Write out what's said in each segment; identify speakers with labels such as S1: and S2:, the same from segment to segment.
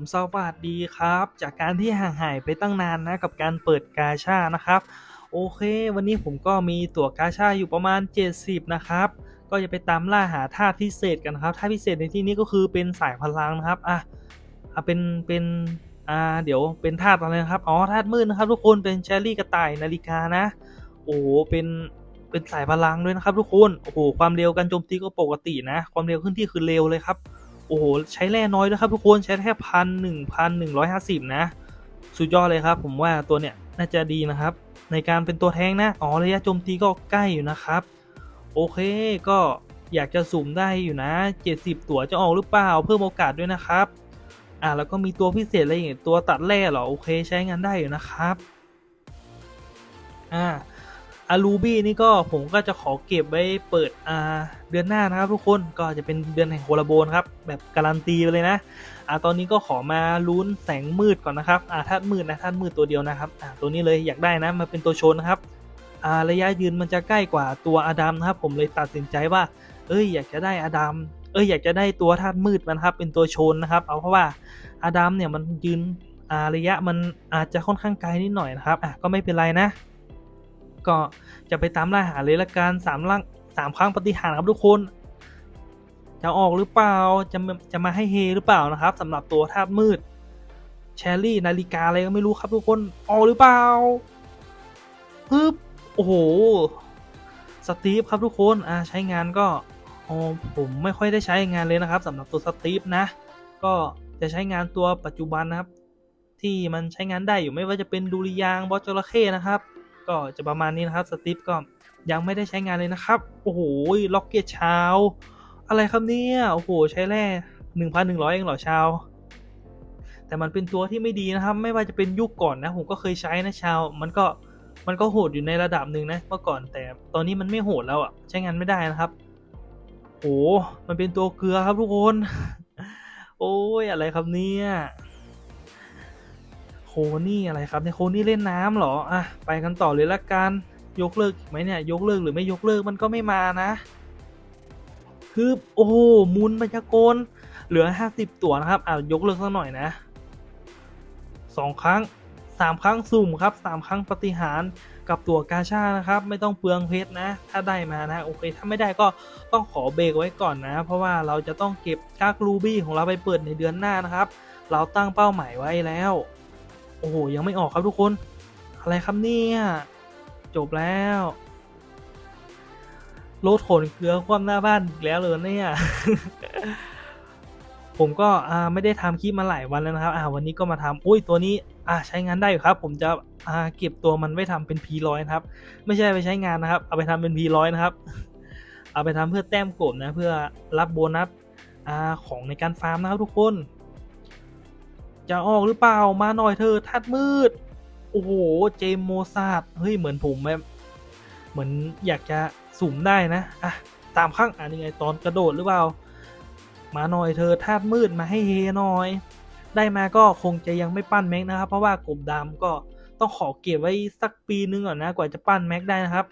S1: ผมสวัสดีครับ จากการที่ห่างหายไปตั้งนานนะกับการเปิดกาชานะครับ โอเค วันนี้ผมก็มีตั๋วกาชาอยู่ประมาณ 70 นะครับ ก็จะไปตามล่าหาธาตุพิเศษกันครับธาตุพิเศษในที่นี้ก็คือเป็นสายพลังนะครับอะอะเป็นเป็นอ่าเดี๋ยวเป็นธาตุอะไรนะครับอ๋อธาตุมืดนะครับทุกคนเป็นเชอรี่กระต่ายนาฬิกานะ โอ้เป็นเป็นสายพลังด้วยนะครับทุกคนโอ้โหความเร็วการโจมตีก็ปกตินะ ความเร็วขึ้นที่คือเร็วเลยครับ โอ้โห ใช้แร่น้อยด้วยครับทุกคนใช้แค่พันหนึ่งพันหนึ่งร้อยห้าสิบนะ สุดยอดเลยครับ ผมว่าตัวเนี้ยน่าจะดีนะครับ ในการเป็นตัวแทงนะ อ๋อระยะโจมตีก็ใกล้อยู่นะครับ โอเคก็อยากจะสุ่มได้อยู่นะ 70 ตัวจะออกหรือเปล่าเพิ่มโอกาสด้วยนะครับ อ่าแล้วก็มีตัวพิเศษอะไรอย่างเงี้ยตัวตัดแร่เหรอ โอเคใช้งานได้อยู่นะครับ อ่า อารูบี้นี่ก็ผมก็จะขอเก็บไว้เปิดอ่าเดือนหน้านะครับทุกคนก็จะเป็นเดือนแห่งโคลาโบนครับแบบการันตีไปเลยนะอ่าตอนนี้ก็ขอมาลุ้นแสงมืดก่อนนะครับอ่าธาตุมืดนะธาตุมืดตัวเดียวนะครับอ่าตัวนี้เลยอยากได้นะมาเป็นตัวโชนนะครับอ่าระยะยืนมันจะใกล้กว่าตัวอดัมนะครับผมเลยตัดสินใจว่า เอ้ยอยากจะได้อดัมเอ้ยอยากจะได้ตัวธาตุมืดมันครับเป็นตัวโชนนะครับ เอาเพราะว่าอดัมเนี่ยมันยืนอาระยะมันอาจจะค่อนข้างไกลนิดหน่อยนะครับอะก็ไม่เป็นไรนะ ก็จะไปตามล่าหาเลยละกันสามล่างสามครั้งปฏิหารครับทุกคน จะออกหรือเปล่าจะจะมาให้เฮหรือเปล่านะครับสำหรับตัวธาตุมืดแชรี่นาฬิกาอะไรก็ไม่รู้ครับทุกคนออกหรือเปล่าฮึบโอ้โหสตีฟครับทุกคนอ่าใช้งานก็อ๋อผมไม่ค่อยได้ใช้งานเลยนะครับสำหรับตัวสตีฟนะ ก็จะใช้งานตัวปัจจุบันนะครับ ที่มันใช้งานได้อยู่ไม่ว่าจะเป็นดูริยางบอสจระเข้นะครับ ก็จะประมาณนี้นะครับสตีฟก็ยังไม่ได้ใช้งานเลยนะครับ โอ้โหล็อกเก็ตชาวอะไรครับเนี่ย โอ้โห ใช้แร่หนึ่งพันหนึ่งร้อยเองเหรอชาว แต่มันเป็นตัวที่ไม่ดีนะครับ ไม่ว่าจะเป็นยุคก่อนนะ ผมก็เคยใช้นะชาว มันก็มันก็โหดอยู่ในระดับหนึ่งนะเมื่อก่อนแต่ตอนนี้มันไม่โหดแล้วอะ ใช้งานไม่ได้นะครับโอ้มันเป็นตัวเกลือครับทุกคน โอ้ยอะไรครับเนี่ย นี่อะไรครับเนี่ยโคนี่เล่นน้ำเหรออะไปกันต่อเลยละกันยกเลิกไหมเนี่ยยกเลิกหรือไม่ยกเลิกมันก็ไม่มานะคือโอ้โหมุนมายากลเหลือห้าสิบตัวนะครับอะยกเลิกสักหน่อยนะสองครั้งสามครั้งสุ่มครับสามครั้งปฏิหารกับตัวกาชานะครับ ไม่ต้องเปลืองเพชรนะ ถ้าได้มานะโอเค ถ้าไม่ได้ก็ต้องขอเบรกไว้ก่อนนะ เพราะว่าเราจะต้องเก็บกากรูบี้ของเราไปเปิดในเดือนหน้านะครับ เราตั้งเป้าหมายไว้แล้ว โอ้โห ยังไม่ออกครับทุกคน อะไรครับเนี่ย จบแล้วรถขนเกลือคว่ำหน้าบ้านอีกแล้วเลยเนี่ย ผมก็อ่าไม่ได้ทำคลิปมาหลายวันแล้วนะครับ อ่าวันนี้ก็มาทำอุ้ยตัวนี้ อ่าใช้งานได้อยู่ครับ ผมจะอ่าเก็บตัวมันไว้ทำเป็น P100 นะครับ ไม่ใช่ไปใช้งานนะครับ เอาไปทำเป็น P100 นะครับ เอาไปทำเพื่อแต้มโกบนะ เพื่อรับโบนัสอ่าของในการฟาร์มนะครับทุกคน จะออกหรือเปล่ามาหน่อยเธอทัดมืด โอ้โห เจมโมซาดเฮ้ย เหมือนผมแบบเหมือนอยากจะสุ่มได้นะอะตามข้างอ่านยังไงตอนกระโดดหรือเปล่า มาหน่อยเธอธาตุมืดมาให้เฮหน่อย ได้มาก็คงจะยังไม่ปั้นแม็กนะครับ เพราะว่ากลุ่มดำก็ต้องขอเก็บไว้สักปีนึงก่อนนะกว่าจะปั้นแม็กได้นะครับ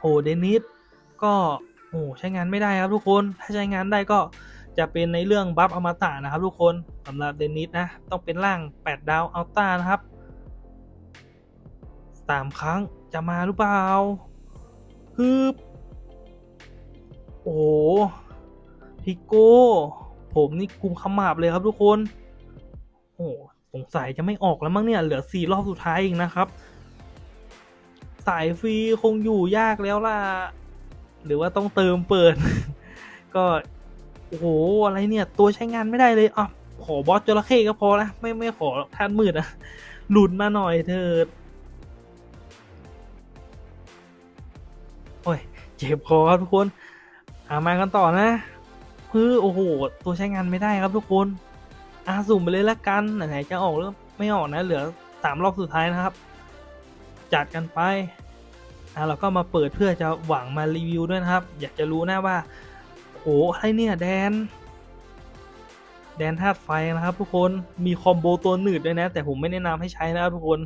S1: โอ้เดนิสก็โอ้ใช้งานไม่ได้ครับทุกคนถ้าใช้งานได้ก็ จะเป็นในเรื่องบัฟอมตะนะครับทุกคนสำหรับเดนิสนะ ต้องเป็นร่าง 8 ดาวอัลต้านะครับสามครั้งจะมาหรือเปล่าฮึบโอ้โหพิโก้ ผมนี่กุมขมับเลยครับทุกคน โอ้สงสัยจะไม่ออกแล้วมั้งเนี่ย เหลือสี่รอบสุดท้ายเองนะครับ สายฟรีคงอยู่ยากแล้วล่ะ หรือว่าต้องเติมเปิด ก็ โอ้โห อะไรเนี่ย ตัวใช้งานไม่ได้เลยอะขอบอสจระเข้ก็พอละไม่ไม่ขอท่านมืดอะหลุดมาหน่อยเถิดโอ้ยเจ็บคอครับทุกคนอามากันต่อนะคือโอ้โห ตัวใช้งานไม่ได้ครับทุกคนอาสุ่มไปเลยละกันไหนจะออกหรือไม่ออกนะ เหลือสามรอบสุดท้ายนะครับ จัดกันไปอะเราก็มาเปิดเพื่อจะหวังมารีวิวด้วยนะครับ อยากจะรู้นะว่า โหอะไรเนี่ยแดน แดนธาตุไฟนะครับ ทุกคนมีคอมโบตัวหนืดด้วยนะ แต่ผมไม่แนะนำให้ใช้นะครับทุกคน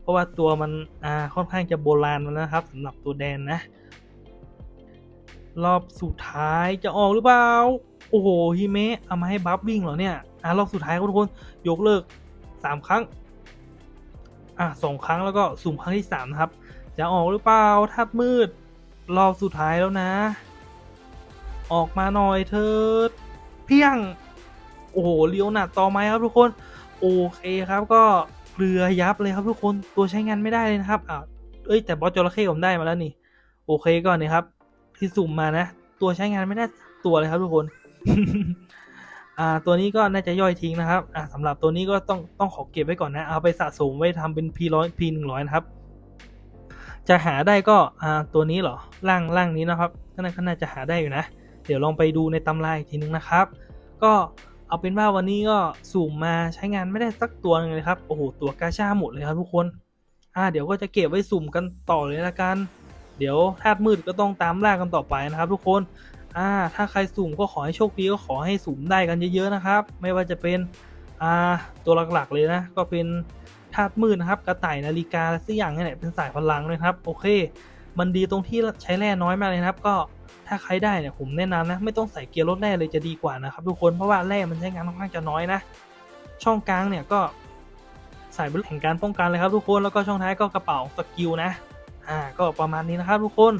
S1: เพราะว่าตัวมันอ่าค่อนข้างจะโบราณแล้วนะครับสำหรับตัวแดนนะ รอบสุดท้ายจะออกหรือเปล่าโอ้โหฮิเมะเอามาให้บัฟวิ่งเหรอเนี่ยอ่ารอบสุดท้ายครับทุกคนยกเลิกสามครั้งอะสองครั้งแล้วก็สุ่มครั้งที่สามนะครับ จะออกหรือเปล่าทับมืด รอบสุดท้ายแล้วนะ ออกมาหน่อยเถิดเพียง โอ้โหเลี้ยวหนัดต่อไหมครับทุกคน โอเคครับก็เกลือยับเลยครับทุกคนตัวใช้งานไม่ได้เลยนะครับอ่าเอ้ยแต่บอสจระเข้ผมได้มาแล้วนี่ โอเคก่อนนี่ครับ ที่สุ่มมานะ ตัวใช้งานไม่ได้ตัวเลยครับทุกคนอ่าตัวนี้ก็น่าจะย่อยทิ้งนะครับอ่าสำหรับตัวนี้ก็ต้องต้องขอเก็บไว้ก่อนนะเอาไปสะสมไว้ทำเป็น P ร้อย P หนึ่งร้อยนะครับ จะหาได้ก็อ่าตัวนี้เหรอล่างล่างนี้นะครับก็น่าก็น่าจะหาได้อยู่นะ ดี๋ยวลองไปดูในตำราอีกทีนึงนะครับ ก็เอาเป็นว่าวันนี้ก็สุ่มมาใช้งานไม่ได้สักตัวหนึงเลยครับ โอ้โห ตัวกาชาหมดเลยครับทุกคน อ่า เดี๋ยวก็จะเก็บไว้สุ่มกันต่อเลยละกัน เดี๋ยวธาตุมืดก็ต้องตามล่ากันต่อไปนะครับ ทุกคน อ่า ถ้าใครสุ่มก็ขอให้โชคดีก็ขอให้สุ่มได้กันเยอะๆนะครับ ไม่ว่าจะเป็น อ่า ตัวหลักๆเลยนะ ก็เป็นธาตุมืดนะครับ กระต่ายนาฬิกาสักอย่างนี่แหละเป็นสายพลังเลยครับ โอเค มันดีตรงที่ใช้แร่น้อยมากเลยนะครับ ก็ถ้าใครได้เนี่ยผมแนะนำนะ ไม่ต้องใส่เกียร์ลดแร่เลยจะดีกว่านะครับทุกคนเพราะว่าแร่มันใช้งานค่อนข้างจะน้อยนะ ช่องกลางเนี่ยก็ใส่เป็นแห่งการป้องกันเลยครับทุกคนแล้วก็ช่องท้ายก็กระเป๋าสกิลนะอ่าก็ประมาณนี้นะครับ ทุกคน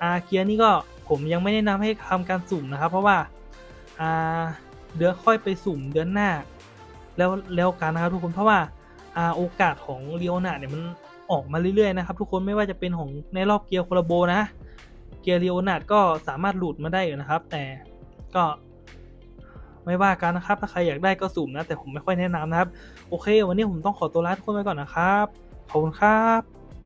S1: อ่าเกียร์นี่ก็ผมยังไม่แนะนำให้ทำการสุ่มนะครับ เพราะว่าอ่าเดี๋ยวค่อยไปสุ่มเดือนหน้า แล้วแล้วกันนะครับทุกคนเพราะว่าอ่าโอกาสของเรียวนาเนี่ยมัน ออกมาเรื่อยๆนะครับทุกคนไม่ว่าจะเป็นของในรอบเกียร์โคลาโบนะ เกียร์รีโอนาดก็สามารถหลุดมาได้อยู่นะครับ แต่ก็ไม่ว่ากันนะครับ ถ้าใครอยากได้ก็สุ่มนะ แต่ผมไม่ค่อยแนะนำนะครับ โอเค วันนี้ผมต้องขอตัวลาทุกคนไปก่อนนะครับ ขอบคุณครับ